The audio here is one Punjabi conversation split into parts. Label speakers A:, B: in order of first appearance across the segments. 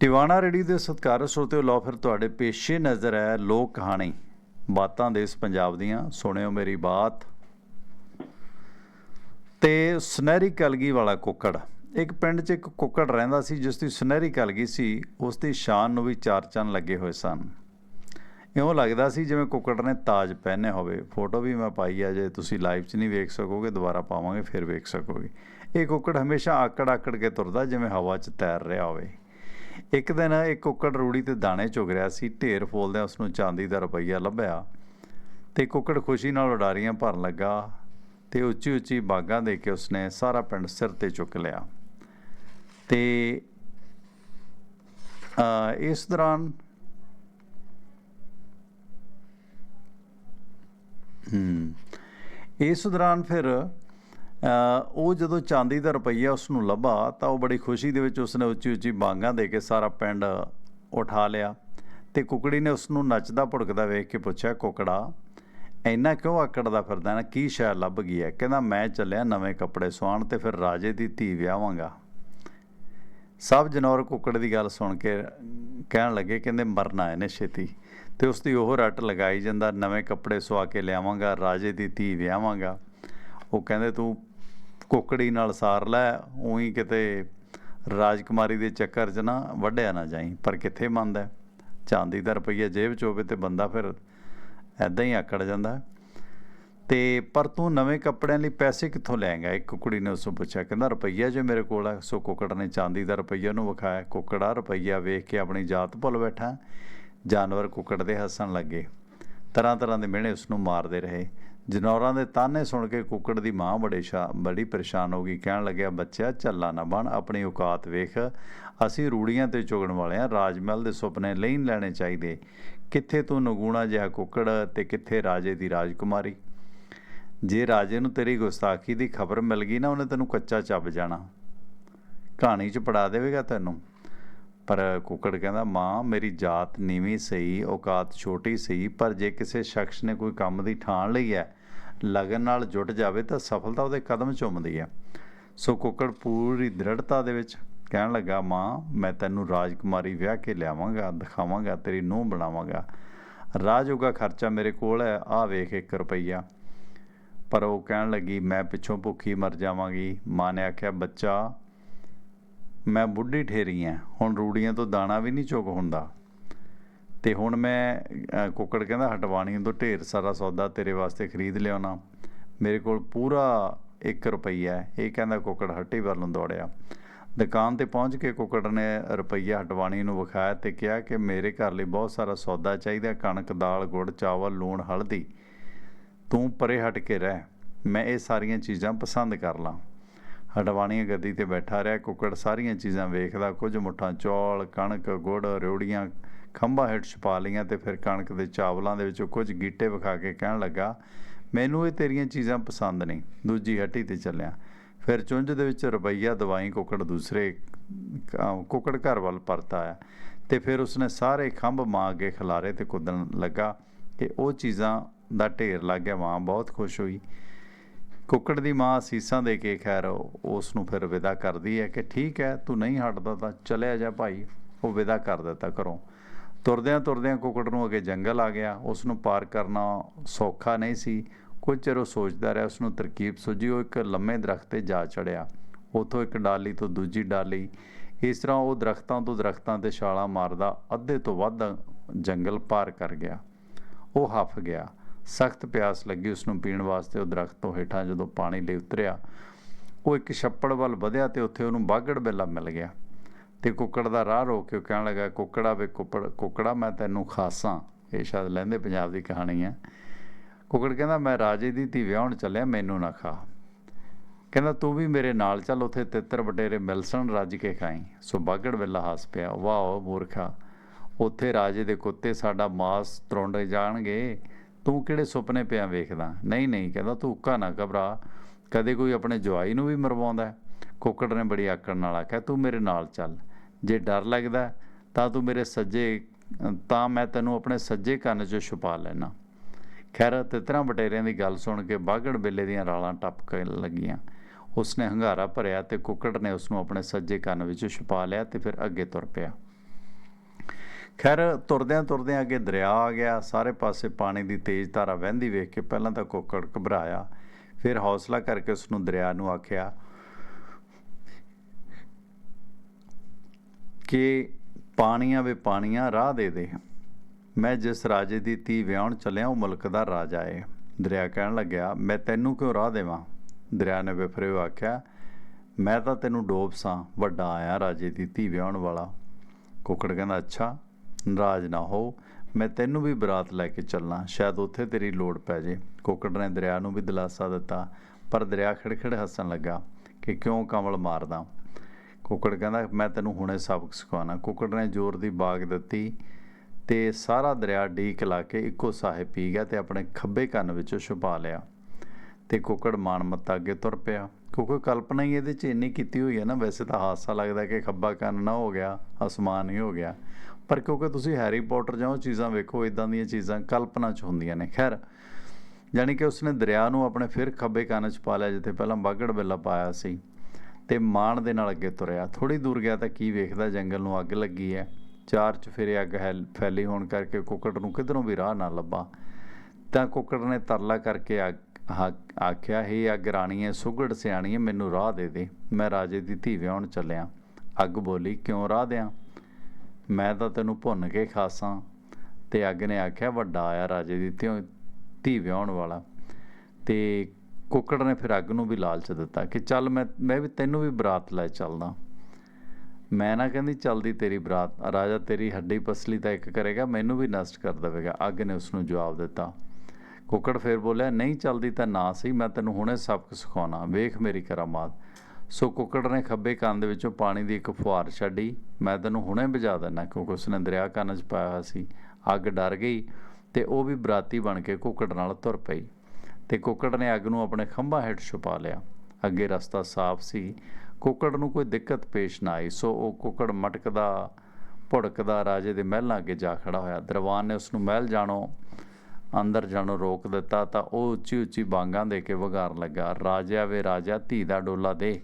A: ਟਿਵਾਣਾ ਰੇਡੀ ਦੇ ਸਤਿਕਾਰਤ ਸਰੋਤਿਓ ਲੋ ਫਿਰ ਤੁਹਾਡੇ ਪੇਸ਼ੇ ਨਜ਼ਰ ਹੈ ਲੋਕ ਕਹਾਣੀ। ਬਾਤਾਂ ਦੇ ਇਸ ਪੰਜਾਬ ਦੀਆਂ, ਸੁਣਿਓ ਮੇਰੀ ਬਾਤ। ਤੇ ਸੁਨਹਿਰੀ ਕਲਗੀ ਵਾਲਾ ਕੁੱਕੜ। ਇੱਕ ਪਿੰਡ 'ਚ ਇੱਕ ਕੁੱਕੜ ਰਹਿੰਦਾ ਸੀ, ਜਿਸ ਦੀ ਸੁਨਹਿਰੀ ਕਲਗੀ ਸੀ, ਉਸ ਦੀ ਸ਼ਾਨ ਨੂੰ ਵੀ ਚਾਰ ਚੰਨ ਲੱਗੇ ਹੋਏ ਸਨ। ਇਉਂ ਲੱਗਦਾ ਸੀ ਜਿਵੇਂ ਕੁੱਕੜ ਨੇ ਤਾਜ ਪਹਿਨੇ ਹੋਵੇ। ਫੋਟੋ ਵੀ ਮੈਂ ਪਾਈ ਆ, ਜੇ ਤੁਸੀਂ ਲਾਈਵ 'ਚ ਨਹੀਂ ਵੇਖ ਸਕੋਗੇ, ਦੁਬਾਰਾ ਪਾਵਾਂਗੇ, ਫਿਰ ਵੇਖ ਸਕੋਗੇ। ਇਹ ਕੁੱਕੜ ਹਮੇਸ਼ਾ ਆਕੜ ਆਕੜ ਕੇ ਤੁਰਦਾ, ਜਿਵੇਂ ਹਵਾ 'ਚ ਤੈਰ ਰਿਹਾ ਹੋਵੇ। ਇੱਕ ਦਿਨ ਇੱਕ ਕੁੱਕੜ ਰੂੜੀ ਤੇ ਦਾਣੇ ਚੁਗ ਰਿਹਾ ਸੀ, ਢੇਰ ਫੋਲਦਿਆਂ ਉਸ ਨੂੰ ਚਾਂਦੀ ਦਾ ਰੁਪਈਆ ਲੱਭਿਆ ਤੇ ਕੁੱਕੜ ਖੁਸ਼ੀ ਨਾਲ ਉਡਾਰੀਆਂ ਭਰਨ ਲੱਗਾ ਤੇ ਉੱਚੀ ਉੱਚੀ ਬਾਗਾਂ ਦੇ ਕੇ ਉਸਨੇ ਸਾਰਾ ਪਿੰਡ ਸਿਰ ਤੇ ਚੁੱਕ ਲਿਆ। ਤੇ ਇਸ ਦੌਰਾਨ ਇਸ ਦੌਰਾਨ ਫਿਰ ਉਹ ਜਦੋਂ ਚਾਂਦੀ ਦਾ ਰੁਪਈਆ ਉਸ ਨੂੰ ਲੱਭਾ ਤਾਂ ਉਹ ਬੜੀ ਖੁਸ਼ੀ ਦੇ ਵਿੱਚ ਉਸਨੇ ਉੱਚੀ ਉੱਚੀ ਬਾਂਗਾਂ ਦੇ ਕੇ ਸਾਰਾ ਪਿੰਡ ਉਠਾ ਲਿਆ ਤੇ ਕੁਕੜੀ ਨੇ ਉਸ ਨੂੰ ਨੱਚਦਾ ਭੁੜਕਦਾ ਵੇਖ ਕੇ ਪੁੱਛਿਆ, ਕੁਕੜਾ, ਇੰਨਾ ਕਿਉਂ ਆਕੜਦਾ ਫਿਰਦਾ ਨਾ ਕੀ ਸ਼ੈ ਲੱਭ ਗਈ ਹੈ? ਕਹਿੰਦਾ, ਮੈਂ ਚੱਲਿਆ ਨਵੇਂ ਕੱਪੜੇ ਸਵਾਉਣ ਤੇ ਫਿਰ ਰਾਜੇ ਦੀ ਧੀ ਵਿਆਹਾਂਗਾ। ਸਭ ਜਨੌਰ ਕੁੱਕੜ ਦੀ ਗੱਲ ਸੁਣ ਕੇ ਕਹਿਣ ਲੱਗੇ, ਕਹਿੰਦੇ, ਮਰਨਾ ਇਹਨੇ ਛੇਤੀ। ਤੇ ਉਸ ਦੀ ਉਹ ਰੱਟ ਲਗਾਈ ਜਾਂਦਾ, ਨਵੇਂ ਕੱਪੜੇ ਸਵਾ ਕੇ ਲਿਆਵਾਂਗਾ, ਰਾਜੇ ਦੀ ਧੀ ਵਿਆਹਾਂਗਾ। ਉਹ ਕਹਿੰਦੇ, ਤੂੰ ਕੁੱਕੜੀ ਨਾਲ ਸਾਰ ਲੈ, ਉਹੀ ਕਿਤੇ ਰਾਜਕੁਮਾਰੀ ਦੇ ਚੱਕਰ 'ਚ ਨਾ ਵੱਢਿਆ ਨਾ ਜਾਈ, ਪਰ ਕਿੱਥੇ ਮੰਨਦਾ ਚਾਂਦੀ ਦਾ ਰੁਪਈਆ ਜੇਬ 'ਚ ਹੋਵੇ ਤੇ ਬੰਦਾ ਫਿਰ ਐਦਾਂ ਹੀ ਆਕੜ ਜਾਂਦਾ ਤੇ ਪਰ ਤੂੰ ਨਵੇਂ ਕੱਪੜਿਆਂ ਲਈ ਪੈਸੇ ਕਿੱਥੋਂ ਲੈਂਗਾ? ਇੱਕ ਕੁੜੀ ਨੇ ਉਸ ਤੋਂ ਪੁੱਛਿਆ, ਕਹਿੰਦਾ, ਰੁਪਈਆ ਜੇ ਮੇਰੇ ਕੋਲ ਹੈ। ਸੋ ਕੁੱਕੜ ਨੇ ਚਾਂਦੀ ਦਾ ਰੁਪਈਆ ਨੂੰ ਵਿਖਾਇਆ। ਕੁੱਕੜਾ ਰੁਪਈਆ ਵੇਖ ਕੇ ਆਪਣੀ ਜਾਤ ਭੁੱਲ ਬੈਠਾ। ਜਾਨਵਰ ਕੁੱਕੜ ਦੇ ਹੱਸਣ ਲੱਗੇ। ਤਰ੍ਹਾਂ ਤਰ੍ਹਾਂ ਦੇ ਮਿਹਣੇ ਉਸ ਨੂੰ ਮਾਰਦੇ ਰਹੇ। ਜਨੌਰਾਂ ਦੇ ਤਾਨੇ ਸੁਣ ਕੇ ਕੁੱਕੜ ਦੀ ਮਾਂ ਬੜੇ ਸ਼ਾ, ਬੜੀ ਪਰੇਸ਼ਾਨ ਹੋ ਗਈ, ਕਹਿਣ ਲੱਗਿਆ, ਬੱਚਿਆ, ਝੱਲਾ ਨਾ ਬਣ, ਆਪਣੀ ਔਕਾਤ ਵੇਖ। ਅਸੀਂ ਰੂੜੀਆਂ ਤੇ ਚੁਗਣ ਵਾਲੇ ਆ ਰਾਜ ਮਹਿਲ ਦੇ ਸੁਪਨੇ ਨਹੀਂ ਲੈਣੇ ਚਾਹੀਦੇ। ਕਿੱਥੇ ਤੂੰ ਨਗੂਣਾ ਜਿਹਾ ਕੁੱਕੜ ਤੇ ਕਿੱਥੇ ਰਾਜੇ ਦੀ ਰਾਜਕੁਮਾਰੀ? ਜੇ ਰਾਜੇ ਨੂੰ ਤੇਰੀ ਗੁਸਤਾਖੀ ਦੀ ਖਬਰ ਮਿਲ ਗਈ ਨਾ, ਉਹਨੇ ਤੈਨੂੰ ਕੱਚਾ ਚੱਬ ਜਾਣਾ। ਕਹਾਣੀ 'ਚ ਪੜਾ ਦੇਵੇਗਾ ਤੈਨੂੰ। ਪਰ ਕੁੱਕੜ ਕਹਿੰਦਾ, ਮਾਂ, ਮੇਰੀ ਜਾਤ ਨੀਵੀਂ ਸਹੀ, ਔਕਾਤ ਛੋਟੀ ਸਹੀ, ਪਰ ਜੇ ਕਿਸੇ ਸ਼ਖਸ ਨੇ ਕੋਈ ਕੰਮ ਦੀ ਠਾਣ ਲਈ ਹੈ, ਲਗਨ ਨਾਲ ਜੁਟ ਜਾਵੇ ਤਾਂ ਸਫਲਤਾ ਉਹਦੇ ਕਦਮ ਚੁੰਮਦੀ ਹੈ। ਸੋ ਕੁੱਕੜ ਪੂਰੀ ਦ੍ਰਿੜਤਾ ਦੇ ਵਿੱਚ ਕਹਿਣ ਲੱਗਾ, ਮਾਂ, ਮੈਂ ਤੈਨੂੰ ਰਾਜਕੁਮਾਰੀ ਵਿਆਹ ਕੇ ਲਿਆਵਾਂਗਾ, ਦਿਖਾਵਾਂਗਾ, ਤੇਰੀ ਨੂੰਹ ਬਣਾਵਾਂਗਾ। ਰਾਜੋਗਾ ਖਰਚਾ ਮੇਰੇ ਕੋਲ ਹੈ ਆ ਵੇਖ 1 ਰੁਪਈਆ। ਪਰ ਉਹ ਕਹਿਣ ਲੱਗੀ, ਮੈਂ ਪਿੱਛੋਂ ਭੁੱਖੀ ਮਰ ਜਾਵਾਂਗੀ। ਮਾਂ ਨੇ ਆਖਿਆ, ਬੱਚਾ ਮੈਂ ਬੁੱਢੀ ਠੇਰੀ ਆ ਹੁਣ ਰੂੜੀਆਂ ਤੋਂ ਦਾਣਾ ਵੀ ਨਹੀਂ ਚੁੱਕ ਹੁੰਦਾ। ਤੇ ਹੁਣ ਮੈਂ ਕੁੱਕੜ ਕਹਿੰਦਾ ਹਟਵਾਣੀ ਤੋਂ ਢੇਰ ਸਾਰਾ ਸੌਦਾ ਤੇਰੇ ਵਾਸਤੇ ਖਰੀਦ ਲਿਆਉਣਾ। ਮੇਰੇ ਕੋਲ ਪੂਰਾ 1 ਰੁਪਈਆ ਇਹ ਕਹਿੰਦਾ ਕੁੱਕੜ ਹੱਟੀ ਵੱਲ ਨੂੰ ਦੌੜਿਆ। ਦੁਕਾਨ ਤੇ ਪਹੁੰਚ ਕੇ ਕੁੱਕੜ ਨੇ ਰੁਪਈਆ ਹਟਵਾਣੀ ਨੂੰ ਵਿਖਾਇਆ ਤੇ ਕਿਹਾ ਕਿ ਮੇਰੇ ਘਰ ਲਈ ਬਹੁਤ ਸਾਰਾ ਸੌਦਾ ਚਾਹੀਦਾ, ਕਣਕ, ਦਾਲ, ਗੁੜ, ਚਾਵਲ, ਲੂਣ, ਹਲਦੀ। ਤੂੰ ਪਰੇ ਹਟ ਕੇ ਰਹਿ। ਮੈਂ ਇਹ ਸਾਰੀਆਂ ਚੀਜ਼ਾਂ ਪਸੰਦ ਕਰ ਲਾਂ। ਹਟਵਾਣੀ ਗੱਦੀ ਤੇ ਬੈਠਾ ਰਿਹਾ, ਕੁੱਕੜ ਸਾਰੀਆਂ ਚੀਜ਼ਾਂ ਵੇਖਦਾ, ਕੁਝ ਮੁੱਠਾਂ ਚੌਲ, ਕਣਕ, ਗੁੜ ਰਿਉੜੀਆਂ ਖੰਭਾਂ ਹੇਠ ਛਪਾ ਲਈਆਂ ਤੇ ਫਿਰ ਕਣਕ ਦੇ ਚਾਵਲਾਂ ਦੇ ਵਿੱਚੋਂ ਕੁਝ ਗੀਟੇ ਵਿਖਾ ਕੇ ਕਹਿਣ ਲੱਗਾ, ਮੈਨੂੰ ਇਹ ਤੇਰੀਆਂ ਚੀਜ਼ਾਂ ਪਸੰਦ ਨਹੀਂ। ਦੂਜੀ ਹੱਟੀ ਤੇ ਚੱਲਿਆ। ਫਿਰ ਚੁੰਝ ਦੇ ਵਿੱਚ ਰੁਪਈਆ ਦਵਾਈ, ਕੁੱਕੜ ਦੂਸਰੇ ਕੁੱਕੜ ਘਰ ਵੱਲ ਪਰਤ ਆਇਆ ਤੇ ਫਿਰ ਉਸਨੇ ਸਾਰੇ ਖੰਭ ਮਾਂ ਅੱਗੇ ਖਿਲਾਰੇ ਤੇ ਕੁੱਦਣ ਲੱਗਾ ਕਿ ਉਹ ਚੀਜ਼ਾਂ ਦਾ ਢੇਰ ਲੱਗ ਗਿਆ। ਮਾਂ ਬਹੁਤ ਖੁਸ਼ ਹੋਈ। ਕੁੱਕੜ ਦੀ ਮਾਂ ਅਸੀਸਾਂ ਦੇ ਕੇ ਖੈਰ ਉਸ ਨੂੰ ਫਿਰ ਵਿਦਾ ਕਰਦੀ ਹੈ ਕਿ ਠੀਕ ਹੈ, ਤੂੰ ਨਹੀਂ ਹਟਦਾ ਤਾਂ ਚਲਿਆ ਜਾ ਭਾਈ, ਉਹ ਵਿਦਾ ਕਰ ਦਿੱਤਾ ਘਰੋਂ। ਤੁਰਦਿਆਂ ਤੁਰਦਿਆਂ ਕੁੱਕੜ ਨੂੰ ਅੱਗੇ ਜੰਗਲ ਆ ਗਿਆ। ਉਸ ਨੂੰ ਪਾਰ ਕਰਨਾ ਸੌਖਾ ਨਹੀਂ ਸੀ। ਕੁਝ ਚਿਰ ਉਹ ਸੋਚਦਾ ਰਿਹਾ, ਉਸ ਨੂੰ ਤਰਕੀਬ ਸੁਝੀ, ਉਹ ਇੱਕ ਲੰਮੇ ਦਰਖਤ ਤੇ ਜਾ ਚੜਿਆ। ਉਥੋਂ ਇੱਕ ਡਾਲੀ ਤੋਂ ਦੂਜੀ ਡਾਲੀ। ਇਸ ਤਰ੍ਹਾਂ ਉਹ ਦਰਖਤਾਂ ਤੋਂ ਦਰਖਤਾਂ ਤੇ ਛਾਲਾਂ ਮਾਰਦਾ ਅੱਧੇ ਤੋਂ ਵੱਧ ਜੰਗਲ ਪਾਰ ਕਰ ਗਿਆ। ਉਹ ਹੱਫ ਗਿਆ। ਸਖਤ ਪਿਆਸ ਲੱਗੀ ਉਸ ਨੂੰ ਪੀਣ ਵਾਸਤੇ। ਉਹ ਦਰਖਤ ਤੋਂ ਹੇਠਾਂ ਜਦੋਂ ਪਾਣੀ ਲਈ ਉਤਰਿਆ, ਉਹ ਇੱਕ ਛੱਪੜ ਵੱਲ ਵਧਿਆ ਤੇ ਉੱਥੇ ਉਹਨੂੰ ਬਾਗੜ ਬੇਲਾ ਮਿਲ ਗਿਆ। ਤੇ ਕੁੱਕੜ ਦਾ ਰਾਹ ਰੋਕ ਕੇ ਉਹ ਕਹਿਣ ਲੱਗਾ, ਕੁੱਕੜਾ ਵੇ ਕੁੱਕੜ ਕੁੱਕੜਾ ਮੈਂ ਤੈਨੂੰ ਖਾਸਾਂ। ਇਹ ਸ਼ਾਇਦ ਲਹਿੰਦੇ ਪੰਜਾਬ ਦੀ ਕਹਾਣੀ ਹੈ। ਕੁੱਕੜ ਕਹਿੰਦਾ, ਮੈਂ ਰਾਜੇ ਦੀ ਧੀ ਵਿਆਹਣ ਚੱਲਿਆ, ਮੈਨੂੰ ਨਾ ਖਾ। ਕਹਿੰਦਾ, ਤੂੰ ਵੀ ਮੇਰੇ ਨਾਲ ਚੱਲ, ਉੱਥੇ ਤਿੱਤਰ ਬਟੇਰੇ ਮਿਲਸਣ ਰੱਜ ਕੇ ਖਾਈ। ਸੋ ਬਾਗੜ ਵੇਲਾ ਹੱਸ ਪਿਆ, ਵਾਹ ਮੂਰਖਾ, ਉੱਥੇ ਰਾਜੇ ਦੇ ਕੁੱਤੇ ਸਾਡਾ ਮਾਸ ਤਰੋਂਡੇ ਜਾਣਗੇ। ਤੂੰ ਕਿਹੜੇ ਸੁਪਨੇ ਪਿਆ ਵੇਖਦਾ? ਨਹੀਂ ਨਹੀਂ, ਕਹਿੰਦਾ ਤੂੰ ਉੱਕਾ ਨਾ ਘਬਰਾ। ਕਦੇ ਕੋਈ ਆਪਣੇ ਜਵਾਈ ਨੂੰ ਵੀ ਮਰਵਾਉਂਦਾ ਕੁੱਕੜ ਨੇ ਬੜੀ ਆਕੜ ਨਾਲ ਆਖਿਆ, ਤੂੰ ਮੇਰੇ ਨਾਲ ਚੱਲ। ਜੇ ਡਰ ਲੱਗਦਾ ਤਾਂ ਤੂੰ ਮੇਰੇ ਸੱਜੇ, ਤਾਂ ਮੈਂ ਤੈਨੂੰ ਆਪਣੇ ਸੱਜੇ ਕੰਨ 'ਚ ਛੁਪਾ ਲੈਣਾ ਖੈਰ ਤਿੱਤਰਾਂ ਬਟੇਰਿਆਂ ਦੀ ਗੱਲ ਸੁਣ ਕੇ ਬਾਗੜ ਬੇਲੇ ਦੀਆਂ ਰਾਲਾਂ ਟਪਕਣ ਲੱਗੀਆਂ। ਉਸਨੇ ਹੰਗਾਰਾ ਭਰਿਆ ਤੇ ਕੁੱਕੜ ਨੇ ਉਸ ਨੂੰ ਆਪਣੇ ਸੱਜੇ ਕੰਨ ਵਿੱਚ ਛੁਪਾ ਲਿਆ ਤੇ ਫਿਰ ਅੱਗੇ ਤੁਰ ਪਿਆ। ਖੈਰ, ਤੁਰਦਿਆਂ ਤੁਰਦਿਆਂ ਅੱਗੇ ਦਰਿਆ ਆ ਗਿਆ। ਸਾਰੇ ਪਾਸੇ ਪਾਣੀ ਦੀ ਤੇਜ਼ ਧਾਰਾ ਵਹਿੰਦੀ ਵੇਖ ਕੇ ਪਹਿਲਾਂ ਤਾਂ ਕੁੱਕੜ ਘਬਰਾਇਆ, ਫਿਰ ਹੌਸਲਾ ਕਰਕੇ ਉਸ ਨੂੰ ਦਰਿਆ ਨੂੰ ਆਖਿਆ ਕਿ ਪਾਣੀਆਂ ਵੇ ਪਾਣੀਆਂ, ਰਾਹ ਦੇ ਦੇ। ਮੈਂ ਜਿਸ ਰਾਜੇ ਦੀ ਧੀ ਵਿਆਹਣ ਚੱਲਿਆ, ਉਹ ਮੁਲਕ ਦਾ ਰਾਜਾ ਏ। ਦਰਿਆ ਕਹਿਣ ਲੱਗਿਆ, ਮੈਂ ਤੈਨੂੰ ਕਿਉਂ ਰਾਹ ਦੇਵਾਂ? ਦਰਿਆ ਨੇ ਵਿਫਰੇ ਆਖਿਆ, ਮੈਂ ਤਾਂ ਤੈਨੂੰ ਡੋਬ ਸਾਂ, ਵੱਡਾ ਆਇਆ ਰਾਜੇ ਦੀ ਧੀ ਵਿਆਹਣ ਵਾਲਾ। ਕੁੱਕੜ ਕਹਿੰਦਾ, ਅੱਛਾ ਨਾਰਾਜ਼ ਨਾ ਹੋ। ਮੈਂ ਤੈਨੂੰ ਵੀ ਬਰਾਤ ਲੈ ਕੇ ਚੱਲਣਾ ਸ਼ਾਇਦ ਉੱਥੇ ਤੇਰੀ ਲੋੜ ਪੈ ਜੇ। ਕੁੱਕੜ ਨੇ ਦਰਿਆ ਨੂੰ ਵੀ ਦਿਲਾਸਾ ਦਿੱਤਾ, ਪਰ ਦਰਿਆ ਖਿੜਖਿੜ ਹੱਸਣ ਲੱਗਾ ਕਿ ਕਿਉਂ ਕਮਲ ਮਾਰਦਾ। ਕੁੱਕੜ ਕਹਿੰਦਾ, ਮੈਂ ਤੈਨੂੰ ਹੁਣੇ ਸਬਕ ਸਿਖਾਉਣਾ। ਕੁੱਕੜ ਨੇ ਜ਼ੋਰ ਦੀ ਬਾਗ ਦਿੱਤੀ ਤੇ ਸਾਰਾ ਦਰਿਆ ਡੀਕ ਲਾ ਕੇ ਇੱਕੋ ਸਾਹੇ ਪੀ ਗਿਆ ਤੇ ਆਪਣੇ ਖੱਬੇ ਕੰਨ ਵਿੱਚੋਂ ਛੁਪਾ ਲਿਆ। ਤੇ ਕੁੱਕੜ ਮਾਨਮੱਤਾ ਅੱਗੇ ਤੁਰ ਪਿਆ। ਕਿਉਂਕਿ ਕਲਪਨਾ ਹੀ ਇਹਦੇ 'ਚ ਇੰਨੀ ਕੀਤੀ ਹੋਈ ਹੈ ਨਾ, ਵੈਸੇ ਤਾਂ ਹਾਸਾ ਲੱਗਦਾ ਕਿ ਖੱਬਾ ਕੰਨ ਨਾ ਹੋ ਗਿਆ, ਅਸਮਾਨ ਹੀ ਹੋ ਗਿਆ। ਪਰ ਕਿਉਂਕਿ ਤੁਸੀਂ ਹੈਰੀ ਪੋਟਰ ਜਾਂ ਉਹ ਚੀਜ਼ਾਂ ਵੇਖੋ ਇਦਾਂ ਦੀਆਂ ਚੀਜ਼ਾਂ ਕਲਪਨਾ 'ਚ ਹੁੰਦੀਆਂ ਨੇ। ਖੈਰ, ਯਾਨੀ ਕਿ ਉਸਨੇ ਦਰਿਆ ਨੂੰ ਆਪਣੇ ਫਿਰ ਖੱਬੇ ਕੰਨ 'ਚ ਪਾ ਲਿਆ, ਜਿੱਥੇ ਪਹਿਲਾਂ ਬਾਗੜ ਬਿੱਲਾ ਪਾਇਆ ਸੀ ਤੇ ਮਾਣ ਦੇ ਨਾਲ ਅੱਗੇ ਤੁਰਿਆ। ਥੋੜੀ ਦੂਰ ਗਿਆ ਤਾਂ ਕੀ ਵੇਖਦਾ? ਜੰਗਲ ਨੂੰ ਅੱਗ ਲੱਗੀ ਹੈ। ਚਾਰ ਚੁਫੇਰੇ ਅੱਗ ਹੈ ਫੈਲੀ ਹੋਣ ਕਰਕੇ ਕੁੱਕੜ ਨੂੰ ਕਿਧਰੋਂ ਵੀ ਰਾਹ ਨਾ ਲੱਭਾ। ਤਾਂ ਕੁੱਕੜ ਨੇ ਤਰਲਾ ਕਰਕੇ ਆ- ਹਾ- ਆਖਿਆ, ਹੇ ਅੱਗ ਰਾਣੀਏ ਸੁਗੜ ਸਿਆਣੀਏ ਮੈਨੂੰ ਰਾਹ ਦੇ ਦੇ। ਮੈਂ ਰਾਜੇ ਦੀ ਧੀ ਵਿਆਹਣ ਚੱਲਿਆ। ਅੱਗ ਬੋਲੀ, ਕਿਉਂ ਰਾਹ ਦਿਆਂ? ਮੈਂ ਤਾਂ ਤੈਨੂੰ ਭੁੰਨ ਕੇ ਖਾਸਾਂ। ਤੇ ਅੱਗ ਨੇ ਆਖਿਆ, ਵੱਡਾ ਆਇਆ ਰਾਜੇ ਦੀ ਧੀ ਧੀ ਵਿਆਹਣ ਵਾਲਾ। ਤੇ ਕੁੱਕੜ ਨੇ ਫਿਰ ਅੱਗ ਨੂੰ ਵੀ ਲਾਲਚ ਦਿੱਤਾ ਕਿ ਚੱਲ ਮੈਂ ਮੈਂ ਵੀ ਤੈਨੂੰ ਵੀ ਬਰਾਤ ਲੈ ਚੱਲਦਾ। ਮੈਂ ਨਾ ਕਹਿੰਦੀ, ਚੱਲਦੀ ਤੇਰੀ ਬਰਾਤ, ਰਾਜਾ ਤੇਰੀ ਹੱਡੀ ਪਸਲੀ ਤਾਂ ਇੱਕ ਕਰੇਗਾ, ਮੈਨੂੰ ਵੀ ਨਸ਼ਟ ਕਰ ਦੇਵੇਗਾ। ਅੱਗ ਨੇ ਉਸ ਨੂੰ ਜਵਾਬ ਦਿੱਤਾ। ਕੁੱਕੜ ਫੇਰ ਬੋਲਿਆ, ਨਹੀਂ ਚੱਲਦੀ ਤਾਂ ਨਾ ਸਹੀ, ਮੈਂ ਤੈਨੂੰ ਹੁਣੇ ਸਬਕ ਸਿਖਾਉਣਾ। ਵੇਖ ਮੇਰੀ ਕਰਾਮਾਤ। ਸੋ ਕੁੱਕੜ ਨੇ ਖੱਬੇ ਕੰਨ ਦੇ ਵਿੱਚੋਂ ਪਾਣੀ ਦੀ ਇੱਕ ਫੁਹਾਰ ਛੱਡੀ। ਮੈਂ ਤੈਨੂੰ ਹੁਣੇ ਬੁਝਾ ਦਿੰਦਾ ਕਿਉਂਕਿ ਉਸਨੇ ਦਰਿਆ ਕੰਨ 'ਚ ਪਾਇਆ ਹੋਇਆ ਸੀ। ਅੱਗ ਡਰ ਗਈ ਤੇ ਉਹ ਵੀ ਬਰਾਤੀ ਬਣ ਕੇ ਕੁੱਕੜ ਨਾਲ ਤੁਰ ਪਈ ਤੇ ਕੁੱਕੜ ਨੇ ਅੱਗ ਨੂੰ ਆਪਣੇ ਖੰਭਾਂ ਹੇਠ ਛੁਪਾ ਲਿਆ। ਅੱਗੇ ਰਸਤਾ ਸਾਫ਼ ਸੀ। ਕੁੱਕੜ ਨੂੰ ਕੋਈ ਦਿੱਕਤ ਪੇਸ਼ ਨਾ ਆਈ, ਸੋ ਉਹ ਕੁੱਕੜ ਮਟਕਦਾ, ਭੁੜਕਦਾ ਰਾਜੇ ਦੇ ਮਹਿਲਾਂ ਅੱਗੇ ਜਾ ਖੜਾ ਹੋਇਆ। ਦਰਬਾਨ ਨੇ ਉਸ ਨੂੰ ਮਹਿਲ ਜਾਣੋ, ਅੰਦਰ ਜਾਣੋ ਰੋਕ ਦਿੱਤਾ ਤਾਂ ਉਹ ਉੱਚੀ ਉੱਚੀ ਬਾਂਗਾਂ ਦੇ ਕੇ ਵਗਾਰਨ ਲੱਗਾ। ਰਾਜਾ ਵੇ ਰਾਜਾ ਧੀ ਦਾ ਡੋਲਾ ਦੇ।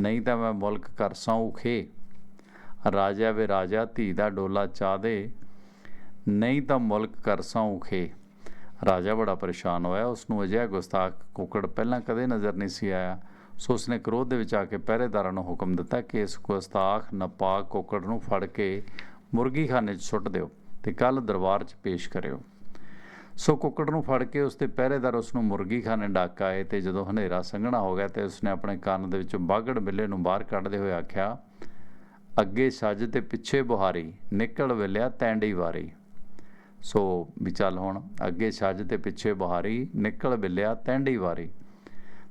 A: ਨਹੀਂ ਤਾਂ ਮੈਂ ਮੁਲਕ ਕਰਸਾਂ ਉਖੇ। ਰਾਜਾ ਵੇ ਰਾਜਾ, ਧੀ ਦਾ ਡੋਲਾ ਚਾ ਦੇ। ਨਹੀਂ ਤਾਂ ਮੁਲਕ ਕਰਸਾਂ ਉਖੇ। ਰਾਜਾ ਬੜਾ ਪਰੇਸ਼ਾਨ ਹੋਇਆ। ਉਸ ਨੂੰ ਅਜਿਹਾ ਗੁਸਤਾਖ ਕੁੱਕੜ ਪਹਿਲਾਂ ਕਦੇ ਨਜ਼ਰ ਨਹੀਂ ਸੀ ਆਇਆ। ਸੋ ਉਸਨੇ ਕ੍ਰੋਧ ਦੇ ਵਿੱਚ ਆ ਕੇ ਪਹਿਰੇਦਾਰਾਂ ਨੂੰ ਹੁਕਮ ਦਿੱਤਾ ਕਿ ਇਸ ਗੁਸਤਾਖ ਨਪਾਕ ਕੁੱਕੜ ਨੂੰ ਫੜ ਕੇ ਮੁਰਗੀਖਾਨੇ 'ਚ ਸੁੱਟ ਦਿਓ ਤੇ ਕੱਲ ਦਰਬਾਰ 'ਚ ਪੇਸ਼ ਕਰਿਓ। ਸੋ ਕੁੱਕੜ ਨੂੰ ਫੜ ਕੇ ਉਸ ਦੇ ਪਹਿਰੇਦਾਰ ਉਸ ਨੂੰ ਮੁਰਗੀ ਖਾਨੇ ਡੱਕ ਆਏ ਤੇ ਜਦੋਂ ਹਨੇਰਾ ਸੰਘਣਾ ਹੋ ਗਿਆ ਤੇ ਉਸਨੇ ਆਪਣੇ ਕੰਨ ਦੇ ਵਿੱਚੋਂ ਬਾਗੜ ਬਿੱਲੇ ਨੂੰ ਬਾਹਰ ਕੱਢਦੇ ਹੋਏ ਆਖਿਆ, ਅੱਗੇ ਛੱਜ ਤੇ ਪਿੱਛੇ ਬੁਹਾਰੀ, ਨਿਕਲ ਵੇਲਿਆ ਤੈਂਡੀ ਵਾਰੀ। ਸੋ ਵੀ ਚੱਲ ਹੁਣ, ਅੱਗੇ ਛੱਜ ਤੇ ਪਿੱਛੇ ਬੁਹਾਰੀ, ਨਿਕਲ ਬਿੱਲਿਆ ਤੈਂਡੀ ਵਾਰੀ।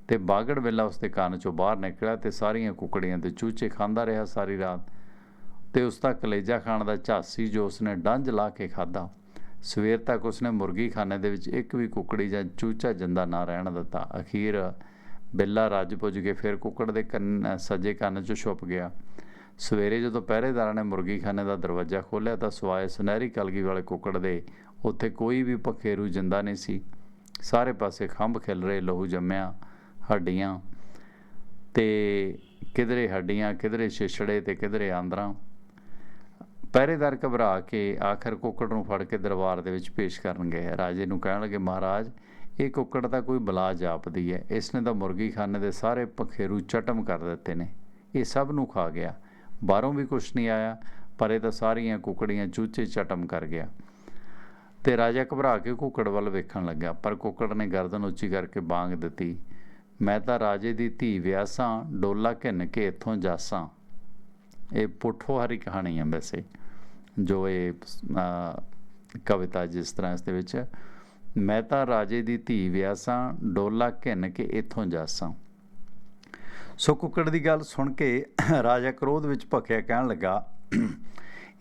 A: ਤੇ ਬਾਗੜ ਬਿੱਲਾ ਉਸ ਦੇ ਕੰਨ ਚੋਂ ਬਾਹਰ ਨਿਕਲਿਆ ਤੇ ਸਾਰੀਆਂ ਕੁਕੜੀਆਂ ਤੇ ਚੂਚੇ ਖਾਂਦਾ ਰਿਹਾ ਸਾਰੀ ਰਾਤ ਤੇ ਉਸ ਦਾ ਕਲੇਜਾ ਖਾਣ ਦਾ ਝਾਸੀ ਜੋ ਉਸਨੇ ਡੰਜ ਲਾ ਕੇ ਖਾਦਾ ਸਵੇਰ ਤੱਕ ਉਸਨੇ ਮੁਰਗੀ ਖਾਨੇ ਦੇ ਵਿੱਚ ਇੱਕ ਵੀ ਕੁਕੜੀ ਜਾਂ ਚੂਚਾ ਜਿੰਦਾ ਨਾ ਰਹਿਣ ਦਿੱਤਾ। ਅਖੀਰ ਬਿੱਲਾ ਰੱਜ ਪੁੱਜ ਕੇ ਫਿਰ ਕੁੱਕੜ ਦੇ ਕੰਨ ਸੱਜੇ ਕੰਨ 'ਚ ਛੁਪ ਗਿਆ। ਸਵੇਰੇ ਜਦੋਂ ਪਹਿਰੇਦਾਰਾਂ ਨੇ ਮੁਰਗੀਖਾਨੇ ਦਾ ਦਰਵਾਜ਼ਾ ਖੋਲ੍ਹਿਆ ਤਾਂ ਸਵਾਏ ਸੁਨਹਿਰੀ ਕਲਗੀ ਵਾਲੇ ਕੁੱਕੜ ਦੇ ਉੱਥੇ ਕੋਈ ਵੀ ਪਖੇਰੂ ਜਿੰਦਾ ਨਹੀਂ ਸੀ। ਸਾਰੇ ਪਾਸੇ ਖੰਭ ਖਿਲ ਰਹੇ, ਲਹੂ ਜੰਮਿਆ, ਹੱਡੀਆਂ ਤੇ ਕਿਧਰੇ ਹੱਡੀਆਂ, ਕਿਧਰੇ ਛਿਛੜੇ ਤੇ ਕਿਧਰੇ ਆਂਦਰਾਂ। ਪਹਿਰੇਦਾਰ ਘਬਰਾ ਕੇ ਆਖਰ ਕੁੱਕੜ ਨੂੰ ਫੜ ਕੇ ਦਰਬਾਰ ਦੇ ਵਿੱਚ ਪੇਸ਼ ਕਰਨ ਗਏ ਰਾਜੇ ਨੂੰ ਕਹਿਣ ਲੱਗੇ, ਮਹਾਰਾਜ, ਇਹ ਕੁੱਕੜ ਤਾਂ ਕੋਈ ਬਲਾ ਜਾਪਦੀ ਹੈ। ਇਸ ਨੇ ਤਾਂ ਮੁਰਗੀ ਖਾਨੇ ਦੇ ਸਾਰੇ ਪਖੇਰੂ ਚਟਮ ਕਰ ਦਿੱਤੇ ਨੇ। ਇਹ ਸਭ ਨੂੰ ਖਾ ਗਿਆ। ਬਾਹਰੋਂ ਵੀ ਕੁਛ ਨਹੀਂ ਆਇਆ, ਪਰ ਇਹ ਤਾਂ ਸਾਰੀਆਂ ਕੁਕੜੀਆਂ ਚੂਚੇ ਚਟਮ ਕਰ ਗਿਆ। ਤੇ ਰਾਜਾ ਘਬਰਾ ਕੇ ਕੁੱਕੜ ਵੱਲ ਵੇਖਣ ਲੱਗਾ, ਪਰ ਕੁੱਕੜ ਨੇ ਗਰਦਨ ਉੱਚੀ ਕਰਕੇ ਬਾਂਗ ਦਿੱਤੀ। ਮੈਂ ਤਾਂ ਰਾਜੇ ਦੀ ਧੀ ਵਿਆਸਾਂ, ਡੋਲਾ ਘਿੰਨ ਕੇ ਇੱਥੋਂ ਜਾਸਾਂ। ਇਹ ਪੁੱਠੋ ਹਰੀ ਕਹਾਣੀ ਹੈ ਵੈਸੇ। ਜੋ ਇਹ ਕਵਿਤਾ ਜਿਸ ਤਰ੍ਹਾਂ ਇਸ ਦੇ ਵਿੱਚ ਮੈਂ ਤਾਂ ਰਾਜੇ ਦੀ ਧੀ ਵਿਆਸਾਂ, ਡੋਲਾ ਘਿੰਨ ਕੇ ਇੱਥੋਂ ਜਾਸਾਂ। ਸੋ ਕੁੱਕੜ ਦੀ ਗੱਲ ਸੁਣ ਕੇ ਰਾਜਾ ਕ੍ਰੋਧ ਵਿੱਚ ਭਖਿਆ ਕਹਿਣ ਲੱਗਾ,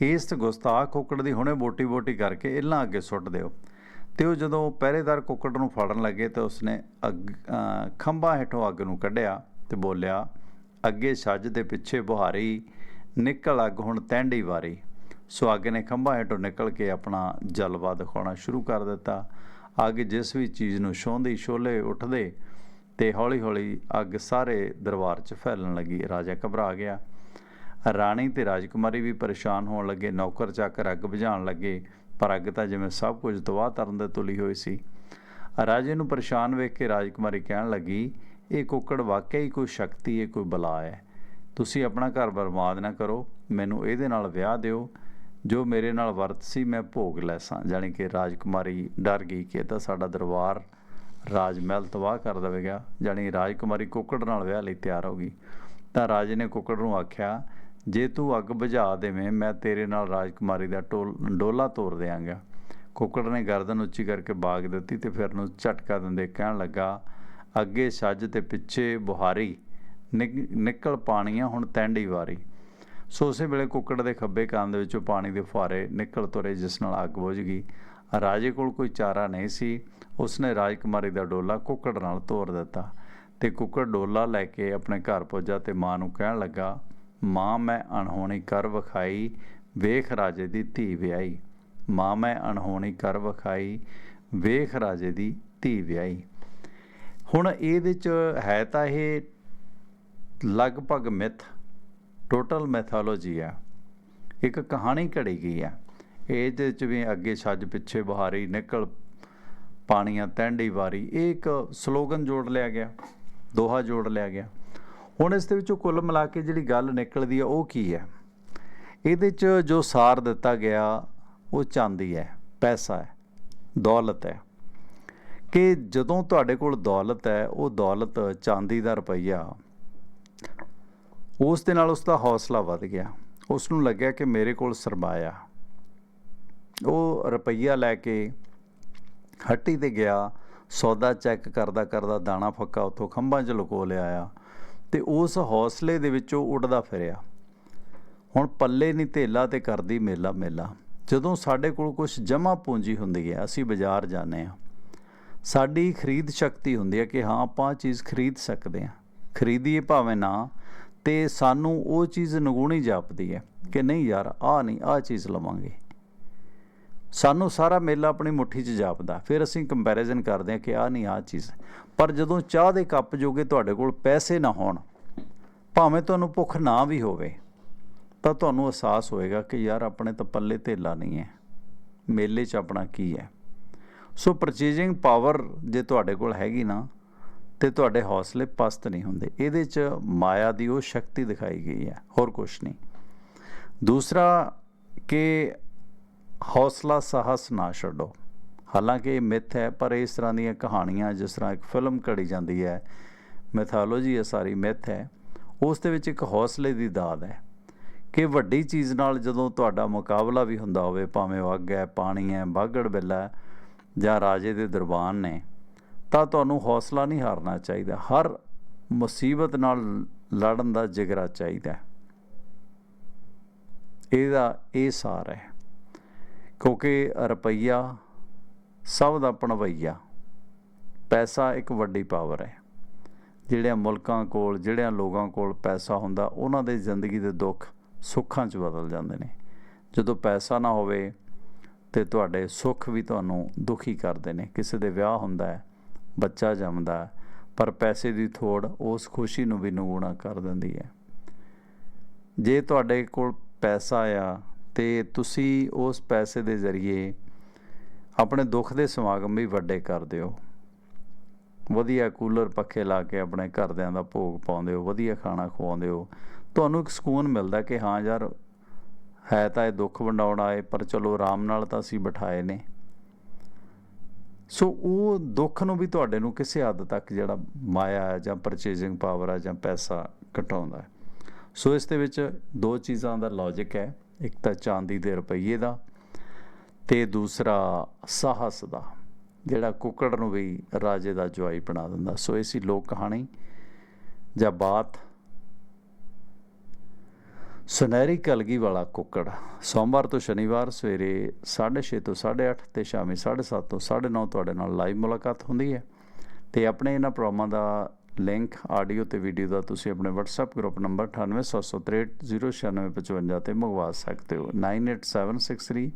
A: ਇਸ ਗੁਸਤਾਖ ਕੁੱਕੜ ਦੀ ਹੁਣੇ ਬੋਟੀ ਬੋਟੀ ਕਰਕੇ ਇਲਾਂ ਅੱਗੇ ਸੁੱਟ ਦਿਓ। ਤੇ ਉਹ ਜਦੋਂ ਪਹਿਰੇਦਾਰ ਕੁੱਕੜ ਨੂੰ ਫੜਨ ਲੱਗੇ ਤਾਂ ਉਸਨੇ ਅੱਗ ਖੰਭਾਂ ਹੇਠੋਂ ਅੱਗ ਨੂੰ ਕੱਢਿਆ ਤੇ ਬੋਲਿਆ, ਅੱਗੇ ਛੱਜ ਦੇ ਪਿੱਛੇ ਬੁਹਾਰੀ, ਨਿਕਲ ਅੱਗ ਹੁਣ ਤੈਂਡੀ ਵਾਰੀ। ਸੋ ਅੱਗ ਨੇ ਖੰਭਾਂ ਹੇਠੋਂ ਨਿਕਲ ਕੇ ਆਪਣਾ ਜਲਵਾ ਦਿਖਾਉਣਾ ਸ਼ੁਰੂ ਕਰ ਦਿੱਤਾ। ਅੱਗ ਜਿਸ ਵੀ ਚੀਜ਼ ਨੂੰ ਛੋਂਦੀ ਛੋਲੇ ਉੱਠਦੇ ਤੇ ਹੌਲੀ-ਹੌਲੀ ਅੱਗ ਸਾਰੇ ਦਰਬਾਰ 'ਚ ਫੈਲਣ ਲੱਗੀ। ਰਾਜਾ ਘਬਰਾ ਗਿਆ। ਰਾਣੀ ਤੇ ਰਾਜਕੁਮਾਰੀ ਵੀ ਪਰੇਸ਼ਾਨ ਹੋਣ ਲੱਗੇ। ਨੌਕਰ ਚਾਕਰ ਅੱਗ ਬੁਝਾਉਣ ਲੱਗੇ, ਪਰ ਅੱਗ ਤਾਂ ਜਿਵੇਂ ਸਭ ਕੁਝ ਤਬਾਹ ਕਰਨ ਦੇ ਤੁਲੀ ਹੋਈ ਸੀ। ਰਾਜੇ ਨੂੰ ਪਰੇਸ਼ਾਨ ਵੇਖ ਕੇ ਰਾਜਕੁਮਾਰੀ ਕਹਿਣ ਲੱਗੀ, ਇਹ ਕੁੱਕੜ ਵਾਕਿਆ ਹੀ ਕੋਈ ਸ਼ਕਤੀ ਹੈ ਕੋਈ ਬਲਾ ਹੈ ਤੁਸੀਂ ਆਪਣਾ ਘਰ ਬਰਬਾਦ ਨਾ ਕਰੋ। ਮੈਨੂੰ ਇਹਦੇ ਨਾਲ ਵਿਆਹ ਦਿਓ। ਜੋ ਮੇਰੇ ਨਾਲ ਵਰਤ ਸੀ, ਮੈਂ ਭੋਗ ਲੈਸਾਂ। ਜਾਣੀ ਕਿ ਰਾਜਕੁਮਾਰੀ ਡਰ ਗਈ ਕਿ ਤਾਂ ਸਾਡਾ ਦਰਬਾਰ ਰਾਜ ਮਹਿਲ ਤਬਾਹ ਕਰ ਦੇਵੇਗਾ। ਜਾਣੀ ਰਾਜਕੁਮਾਰੀ ਕੁੱਕੜ ਨਾਲ ਵਿਆਹ ਲਈ ਤਿਆਰ ਹੋ ਗਈ। ਤਾਂ ਰਾਜੇ ਨੇ ਕੁੱਕੜ ਨੂੰ ਆਖਿਆ, ਜੇ ਤੂੰ ਅੱਗ ਬੁਝਾ ਦੇਵੇਂ, ਮੈਂ ਤੇਰੇ ਨਾਲ ਰਾਜਕੁਮਾਰੀ ਦਾ ਟੋਲ, ਡੋਲਾ ਤੋੜ ਦਿਆਂਗਾ। ਕੁੱਕੜ ਨੇ ਗਰਦਨ ਉੱਚੀ ਕਰਕੇ ਬਾਗ ਦਿੱਤੀ ਤੇ ਫਿਰ ਨੂੰ ਝਟਕਾ ਦਿੰਦੇ ਕਹਿਣ ਲੱਗਾ, ਅੱਗੇ ਛੱਜ ਤੇ ਪਿੱਛੇ ਬੁਹਾਰੀ, ਨਿਕ- ਨਿਕਲ ਪਾਣੀਆਂ, ਹੁਣ ਤੈਂਡੀ ਵਾਰੀ। ਸੋ ਉਸੇ ਵੇਲੇ ਕੁੱਕੜ ਦੇ ਖੱਬੇ ਕੰਨ ਦੇ ਵਿੱਚੋਂ ਪਾਣੀ ਦੇ ਫੁਹਾਰੇ ਨਿਕਲ ਤੁਰੇ, ਜਿਸ ਨਾਲ ਅੱਗ ਬੁਝ ਗਈ। ਰਾਜੇ ਕੋਲ ਕੋਈ ਚਾਰਾ ਨਹੀਂ ਸੀ। ਉਸਨੇ ਰਾਜਕੁਮਾਰੀ ਦਾ ਡੋਲਾ ਕੁੱਕੜ ਨਾਲ ਤੋੜ ਦਿੱਤਾ ਤੇ ਕੁੱਕੜ ਡੋਲਾ ਲੈ ਕੇ ਆਪਣੇ ਘਰ ਪੁੱਜਾ ਤੇ ਮਾਂ ਨੂੰ ਕਹਿਣ ਲੱਗਾ, ਮਾਂ, ਮੈਂ ਅਣਹੋਣੀ ਕਰ ਵਿਖਾਈ, ਵੇਖ ਰਾਜੇ ਦੀ ਧੀ ਵਿਆਹੀ। ਮਾਂ, ਮੈਂ ਅਣਹੋਣੀ ਕਰ ਵਿਖਾਈ, ਵੇਖ ਰਾਜੇ ਦੀ ਧੀ ਵਿਆਹੀ। ਹੁਣ ਇਹਦੇ ਚ ਹੈ ਤਾਂ ਇਹ ਲਗਭਗ ਮਿੱਥ। ਟੋਟਲ ਮੈਥੋਲੋਜੀ ਆ ਇੱਕ ਕਹਾਣੀ ਘੜੀ ਗਈ ਆ ਇਹਦੇ ਚ ਵੀ ਅੱਗੇ ਛੱਜ ਪਿੱਛੇ ਬਹਾਰੀ, ਨਿਕਲ, ਪਾਣੀਆਂ, ਤੈਂਡੀ ਵਾਰੀ, ਇਹ ਇੱਕ ਸਲੋਗਨ ਜੋੜ ਲਿਆ ਗਿਆ, ਦੋਹਾ ਜੋੜ ਲਿਆ ਗਿਆ। ਹੁਣ ਇਸ ਦੇ ਵਿੱਚੋਂ ਕੁੱਲ ਮਿਲਾ ਕੇ ਜਿਹੜੀ ਗੱਲ ਨਿਕਲਦੀ ਆ ਉਹ ਕੀ ਹੈ? ਇਹਦੇ ਚ ਜੋ ਸਾਰ ਦਿੱਤਾ ਗਿਆ, ਉਹ ਚਾਂਦੀ ਹੈ, ਪੈਸਾ ਹੈ, ਦੌਲਤ ਹੈ। ਕਿ ਜਦੋਂ ਤੁਹਾਡੇ ਕੋਲ ਦੌਲਤ ਹੈ, ਉਹ ਦੌਲਤ ਚਾਂਦੀ ਦਾ ਰੁਪਈਆ ਉਸ ਦੇ ਨਾਲ ਉਸ ਦਾ ਹੌਸਲਾ ਵੱਧ ਗਿਆ। ਉਸ ਨੂੰ ਲੱਗਿਆ ਕਿ ਮੇਰੇ ਕੋਲ ਸਰਮਾਇਆ। ਉਹ ਰੁਪਈਆ ਲੈ ਕੇ ਹੱਟੀ ਤੇ ਗਿਆ, ਸੌਦਾ ਚੈੱਕ ਕਰਦਾ ਕਰਦਾ ਦਾਣਾ ਫੱਕਾ ਉੱਥੋਂ ਖੰਭਾਂ 'ਚ ਲੁਕੋ ਲਿਆਇਆ ਤੇ ਉਸ ਹੌਸਲੇ ਦੇ ਵਿੱਚੋਂ ਉੱਡਦਾ ਫਿਰਿਆ। ਹੁਣ ਪੱਲੇ ਨਹੀਂ ਧੇਲਾ ਤੇ ਕਰਦੀ ਮੇਲਾ ਮੇਲਾ। ਜਦੋਂ ਸਾਡੇ ਕੋਲ ਕੁਝ ਜਮਾ ਪੂੰਜੀ ਹੁੰਦੀ ਹੈ, ਅਸੀਂ ਬਾਜ਼ਾਰ ਜਾਂਦੇ ਹਾਂ। ਸਾਡੀ ਖਰੀਦ ਸ਼ਕਤੀ ਹੁੰਦੀ ਹੈ ਕਿ ਹਾਂ, ਆਪਾਂ ਆਹ ਚੀਜ਼ ਖਰੀਦ ਸਕਦੇ ਹਾਂ। ਖਰੀਦੀਏ ਭਾਵੇਂ ਨਾ ਤੇ ਸਾਨੂੰ ਉਹ ਚੀਜ਼ ਨਗੂਣੀ ਜਾਪਦੀ ਹੈ ਕਿ ਨਹੀਂ ਯਾਰ, ਆਹ ਨਹੀਂ, ਆਹ ਚੀਜ਼ ਲਵਾਂਗੇ। ਸਾਨੂੰ ਸਾਰਾ ਮੇਲਾ ਆਪਣੀ ਮੁੱਠੀ 'ਚ ਜਾਪਦਾ। ਫਿਰ ਅਸੀਂ ਕੰਪੈਰੀਜ਼ਨ ਕਰਦੇ ਹਾਂ ਕਿ ਆਹ ਨਹੀਂ, ਆਹ ਚੀਜ਼। ਪਰ ਜਦੋਂ ਚਾਹ ਦੇ ਕੱਪ ਜੋਗੇ ਤੁਹਾਡੇ ਕੋਲ ਪੈਸੇ ਨਾ ਹੋਣ, ਭਾਵੇਂ ਤੁਹਾਨੂੰ ਭੁੱਖ ਨਾ ਵੀ ਹੋਵੇ, ਤਾਂ ਤੁਹਾਨੂੰ ਅਹਿਸਾਸ ਹੋਏਗਾ ਕਿ ਯਾਰ, ਆਪਣੇ ਤਾਂ ਪੱਲੇ ਧੇਲਾ ਨਹੀਂ ਹੈ। ਮੇਲੇ 'ਚ ਆਪਣਾ ਕੀ ਹੈ? ਸੋ ਪਰਚੇਜਿੰਗ ਪਾਵਰ ਜੇ ਤੁਹਾਡੇ ਕੋਲ ਹੈਗੀ ਨਾ ਤੇ ਤੁਹਾਡੇ ਹੌਸਲੇ ਪਸਤ ਨਹੀਂ ਹੁੰਦੇ। ਇਹਦੇ 'ਚ ਮਾਇਆ ਦੀ ਉਹ ਸ਼ਕਤੀ ਦਿਖਾਈ ਗਈ ਹੈ, ਹੋਰ ਕੁਝ ਨਹੀਂ। ਦੂਸਰਾ ਕਿ ਹੌਸਲਾ ਸਾਹਸ ਨਾ ਛੱਡੋ। ਹਾਲਾਂਕਿ ਇਹ ਮਿੱਥ ਹੈ, ਪਰ ਇਸ ਤਰ੍ਹਾਂ ਦੀਆਂ ਕਹਾਣੀਆਂ ਜਿਸ ਤਰ੍ਹਾਂ ਇੱਕ ਫਿਲਮ ਘੜੀ ਜਾਂਦੀ ਹੈ, ਮਿਥਾਲੋਜੀ ਹੈ ਸਾਰੀ ਮਿੱਥ ਹੈ, ਉਸ ਦੇ ਵਿੱਚ ਇੱਕ ਹੌਸਲੇ ਦੀ ਦਾਦ ਹੈ ਕਿ ਵੱਡੀ ਚੀਜ਼ ਨਾਲ ਜਦੋਂ ਤੁਹਾਡਾ ਮੁਕਾਬਲਾ ਵੀ ਹੁੰਦਾ ਹੋਵੇ, ਭਾਵੇਂ ਉਹ ਅੱਗ ਹੈ, ਪਾਣੀ ਹੈ, ਬਾਗੜ ਬਿੱਲਾ ਹੈ ਜਾਂ ਰਾਜੇ ਦੇ ਦਰਬਾਨ ਨੇ ਤਾਂ ਤੁਹਾਨੂੰ ਹੌਸਲਾ ਨਹੀਂ ਹਾਰਨਾ ਚਾਹੀਦਾ। ਹਰ ਮੁਸੀਬਤ ਨਾਲ ਲੜਨ ਦਾ ਜਿਗਰਾ ਚਾਹੀਦਾ ਇਹਦਾ ਇਹ ਸਾਰ ਹੈ ਕਿਉਂਕਿ ਰੁਪਈਆ ਸਭ ਦਾ ਭਣਵਈਆ ਪੈਸਾ ਇੱਕ ਵੱਡੀ ਪਾਵਰ ਹੈ। ਜਿਹੜਿਆਂ ਮੁਲਕਾਂ ਕੋਲ, ਜਿਹੜਿਆਂ ਲੋਕਾਂ ਕੋਲ ਪੈਸਾ ਹੁੰਦਾ, ਉਹਨਾਂ ਦੇ ਜ਼ਿੰਦਗੀ ਦੇ ਦੁੱਖ ਸੁੱਖਾਂ 'ਚ ਬਦਲ ਜਾਂਦੇ ਨੇ। ਜਦੋਂ ਪੈਸਾ ਨਾ ਹੋਵੇ ਤੇ ਤੁਹਾਡੇ ਸੁੱਖ ਵੀ ਤੁਹਾਨੂੰ ਦੁਖੀ ਕਰਦੇ ਨੇ। ਕਿਸੇ ਦੇ ਵਿਆਹ ਹੁੰਦਾ ਹੈ ਬੱਚਾ ਜੰਮਦਾ, ਪਰ ਪੈਸੇ ਦੀ ਥੋੜ ਉਸ ਖੁਸ਼ੀ ਨੂੰ ਵੀ ਨਗੂਣਾ ਕਰ ਦਿੰਦੀ ਹੈ। ਜੇ ਤੁਹਾਡੇ ਕੋਲ ਪੈਸਾ ਆ ਤੇ ਤੁਸੀਂ ਉਸ ਪੈਸੇ ਦੇ ਜ਼ਰੀਏ ਆਪਣੇ ਦੁੱਖ ਦੇ ਸਮਾਗਮ ਵੀ ਵੱਡੇ ਕਰ ਦਿਓ। ਵਧੀਆ ਕੂਲਰ ਪੱਖੇ ਲਾ ਕੇ ਆਪਣੇ ਘਰਦਿਆਂ ਦਾ ਭੋਗ ਪਾਉਂਦੇ ਹੋ, ਵਧੀਆ ਖਾਣਾ ਖਵਾਉਂਦੇ ਹੋ। ਤੁਹਾਨੂੰ ਇੱਕ ਸਕੂਨ ਮਿਲਦਾ ਕਿ ਹਾਂ ਯਾਰ, ਹੈ ਤਾਂ ਇਹ ਦੁੱਖ ਵੰਡਾਉਣ ਆਏ, ਪਰ ਚਲੋ ਆਰਾਮ ਨਾਲ ਤਾਂ ਅਸੀਂ ਬਿਠਾਏ ਨੇ। ਸੋ ਉਹ ਦੁੱਖ ਨੂੰ ਵੀ ਤੁਹਾਡੇ ਨੂੰ ਕਿਸੇ ਹੱਦ ਤੱਕ ਜਿਹੜਾ ਮਾਇਆ ਹੈ ਜਾਂ ਪਰਚੇਜ਼ਿੰਗ ਪਾਵਰ ਹੈ ਜਾਂ ਪੈਸਾ ਘਟਾਉਂਦਾ ਹੈ। ਸੋ ਇਸ ਦੇ ਵਿੱਚ ਦੋ ਚੀਜ਼ਾਂ ਦਾ ਲੌਜੀਕ ਹੈ। ਇੱਕ ਤਾਂ ਚਾਂਦੀ ਦੇ ਰੁਪਈਏ ਦਾ ਤੇ ਦੂਸਰਾ ਸਾਹਸ ਦਾ, ਜਿਹੜਾ ਕੁੱਕੜ ਨੂੰ ਵੀ ਰਾਜੇ ਦਾ ਜਵਾਈ ਬਣਾ ਦਿੰਦਾ। ਸੋ ਇਹ ਸੀ ਲੋਕ ਕਹਾਣੀ ਜਾਂ ਬਾਤ। ਸੁਨਹਿਰੀ ਕਲਗੀ ਵਾਲਾ ਕੁੱਕੜ। ਸੋਮਵਾਰ ਤੋਂ ਸ਼ਨੀਵਾਰ ਸਵੇਰੇ 6:30 ਤੋਂ 8:30 ਤੇ ਸ਼ਾਮੀ 7:30 ਤੋਂ 9:30 ਤੁਹਾਡੇ ਨਾਲ ਲਾਈਵ ਮੁਲਾਕਾਤ ਹੁੰਦੀ ਹੈ। ਤੇ ਆਪਣੇ ਇਹਨਾਂ ਪ੍ਰੋਗਰਾਮਾਂ ਦਾ ਲਿੰਕ, ਆਡੀਓ ਤੇ ਵੀਡੀਓ ਦਾ ਤੁਸੀਂ ਆਪਣੇ WhatsApp ਗਰੁੱਪ ਨੰਬਰ 9876309655 ਤੇ ਮੰਗਵਾ ਸਕਦੇ ਹੋ। 98763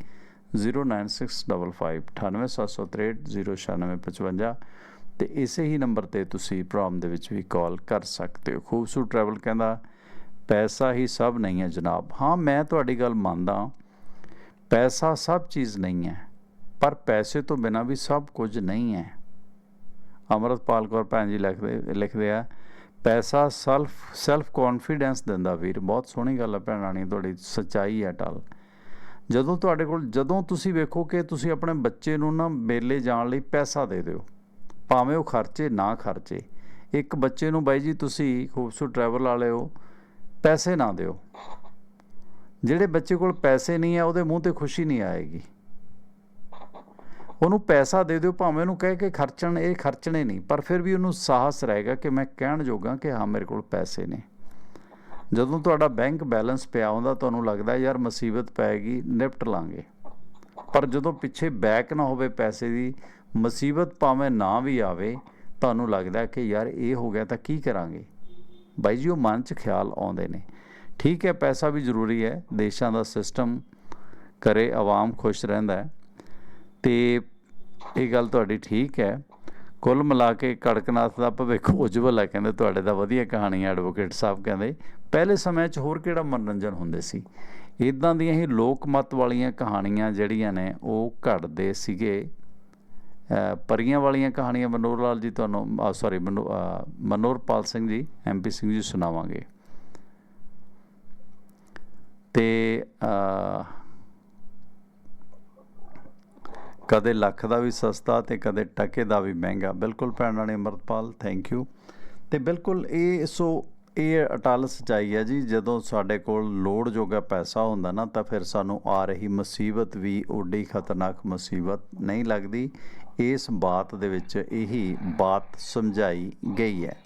A: 09655 9876309655 ਤੇ ਇਸੇ ਹੀ ਨੰਬਰ ਤੇ ਤੁਸੀਂ ਪ੍ਰੋਗਰਾਮ ਦੇ ਵਿੱਚ ਵੀ ਕਾਲ ਕਰ ਸਕਦੇ ਹੋ। ਖੂਬਸੂਰਤ ਟਰੈਵਲ ਕਹਿੰਦਾ ਪੈਸਾ ਹੀ ਸਭ ਨਹੀਂ ਹੈ ਜਨਾਬ। ਹਾਂ, ਮੈਂ ਤੁਹਾਡੀ ਗੱਲ ਮੰਨਦਾ ਪੈਸਾ ਸਭ ਚੀਜ਼ ਨਹੀਂ ਹੈ, ਪਰ ਪੈਸੇ ਤੋਂ ਬਿਨਾ ਵੀ ਸਭ ਕੁਝ ਨਹੀਂ ਹੈ। ਅਮਰਤਪਾਲ ਕੌਰ ਭੈਣ ਜੀ ਲਿਖਦੇ ਲਿਖਦੇ ਆ, ਪੈਸਾ ਸੈਲਫ ਸੈਲਫ ਕੌਨਫੀਡੈਂਸ ਦਿੰਦਾ ਵੀਰ। ਬਹੁਤ ਸੋਹਣੀ ਗੱਲ ਹੈ ਭੈਣ ਰਾਣੀ, ਤੁਹਾਡੀ ਸੱਚਾਈ ਹੈ ਟਲ। ਜਦੋਂ ਤੁਹਾਡੇ ਕੋਲ, ਜਦੋਂ ਤੁਸੀਂ ਵੇਖੋ ਕਿ ਤੁਸੀਂ ਆਪਣੇ ਬੱਚੇ ਨੂੰ ਨਾ ਮੇਲੇ ਜਾਣ ਲਈ ਪੈਸਾ ਦੇ ਦਿਓ, ਭਾਵੇਂ ਉਹ ਖਰਚੇ ਨਾ ਖਰਚੇ, ਇੱਕ ਬੱਚੇ ਨੂੰ ਬਾਈ ਜੀ ਤੁਸੀਂ ਖੂਬਸੂਰਤ ਟਰੈਵਲ ਵਾਲੇ ਹੋ ਪੈਸੇ ਨਾ ਦਿਓ। ਜਿਹੜੇ ਬੱਚੇ ਕੋਲ ਪੈਸੇ ਨਹੀਂ ਆ, ਉਹਦੇ ਮੂੰਹ ਤੇ ਖੁਸ਼ੀ ਨਹੀਂ ਆਏਗੀ। ਉਹਨੂੰ ਪੈਸਾ ਦੇ ਦਿਓ, ਭਾਵੇਂ ਉਹਨੂੰ ਕਹਿ ਕੇ ਖਰਚਣ, ਇਹ ਖਰਚਣੇ ਨਹੀਂ, ਪਰ ਫਿਰ ਵੀ ਉਹਨੂੰ ਸਾਹਸ ਰਹੇਗਾ ਕਿ ਮੈਂ ਕਹਿਣ ਜੋਗਾ ਕਿ ਹਾਂ, ਮੇਰੇ ਕੋਲ ਪੈਸੇ ਨੇ। ਜਦੋਂ ਤੁਹਾਡਾ ਬੈਂਕ ਬੈਲੈਂਸ ਪਿਆ ਹੁੰਦਾ, ਤੁਹਾਨੂੰ ਲੱਗਦਾ ਯਾਰ ਮੁਸੀਬਤ ਪੈਗੀ ਨਿਪਟ ਲਾਂਗੇ। ਪਰ ਜਦੋਂ ਪਿੱਛੇ ਬੈਕ ਨਾ ਹੋਵੇ ਪੈਸੇ ਦੀ, ਮੁਸੀਬਤ ਭਾਵੇਂ ਨਾ ਵੀ ਆਵੇ, ਤੁਹਾਨੂੰ ਲੱਗਦਾ ਕਿ ਯਾਰ ਇਹ ਹੋ ਗਿਆ ਤਾਂ ਕੀ ਕਰਾਂਗੇ? ਬਾਈ ਜੀ, ਉਹ ਮਨ 'ਚ ਖਿਆਲ ਆਉਂਦੇ ਨੇ। ਠੀਕ ਹੈ, ਪੈਸਾ ਵੀ ਜ਼ਰੂਰੀ ਹੈ। ਦੇਸ਼ਾਂ ਦਾ ਸਿਸਟਮ ਕਰੇ, ਆਵਾਮ ਖੁਸ਼ ਰਹਿੰਦਾ ਹੈ। ਤੇ ਇਹ ਗੱਲ ਤੁਹਾਡੀ ਠੀਕ ਹੈ। ਕੁੱਲ ਮਿਲਾ ਕੇ ਕੜਕਨਾਥ ਦਾ ਭਵਿੱਖ ਉਜਵਲ ਹੈ, ਕਹਿੰਦੇ ਤੁਹਾਡੇ ਦਾ ਵਧੀਆ ਕਹਾਣੀ ਹੈ ਐਡਵੋਕੇਟ ਸਾਹਿਬ ਕਹਿੰਦੇ। ਪਹਿਲੇ ਸਮੇਂ 'ਚ ਹੋਰ ਕਿਹੜਾ ਮਨੋਰੰਜਨ ਹੁੰਦੇ ਸੀ? ਇਦਾਂ ਦੀਆਂ ਹੀ ਲੋਕ ਮਤ ਵਾਲੀਆਂ ਕਹਾਣੀਆਂ ਜਿਹੜੀਆਂ ਨੇ, ਉਹ ਘੜਦੇ ਸੀਗੇ। ਪਰੀਆਂ ਵਾਲੀਆਂ ਕਹਾਣੀਆਂ ਮਨੋਹਰ ਲਾਲ ਜੀ ਤੁਹਾਨੂੰ ਸੌਰੀ ਮਨੋਹਰਪਾਲ ਸਿੰਘ ਜੀ ਐਮਪੀ ਸਿੰਘ ਜੀ ਸੁਣਾਵਾਂਗੇ। ਤੇ ਕਦੇ ਲੱਖ ਦਾ ਵੀ ਸਸਤਾ ਤੇ ਕਦੇ ਟਕੇ ਦਾ ਵੀ ਮਹਿੰਗਾ। ਬਿਲਕੁਲ ਭੈਣ ਰਾਣੀ ਅਮਰਤਪਾਲ ਥੈਂਕ ਯੂ ਤੇ ਬਿਲਕੁਲ ਇਹ, ਸੋ, ਇਹ ਅਟਲ ਸਚਾਈ ਹੈ ਜੀ, ਜਦੋਂ ਸਾਡੇ ਕੋਲ ਲੋੜ ਜੋਗਾ ਪੈਸਾ ਹੁੰਦਾ ਨਾ, ਤਾਂ ਫਿਰ ਸਾਨੂੰ ਆ ਰਹੀ ਮੁਸੀਬਤ ਵੀ ਓਡੀ ਖਤਰਨਾਕ ਮੁਸੀਬਤ ਨਹੀਂ ਲੱਗਦੀ। ਇਸ ਬਾਤ ਦੇ ਵਿੱਚ ਇਹੀ ਬਾਤ ਸਮਝਾਈ ਗਈ ਹੈ।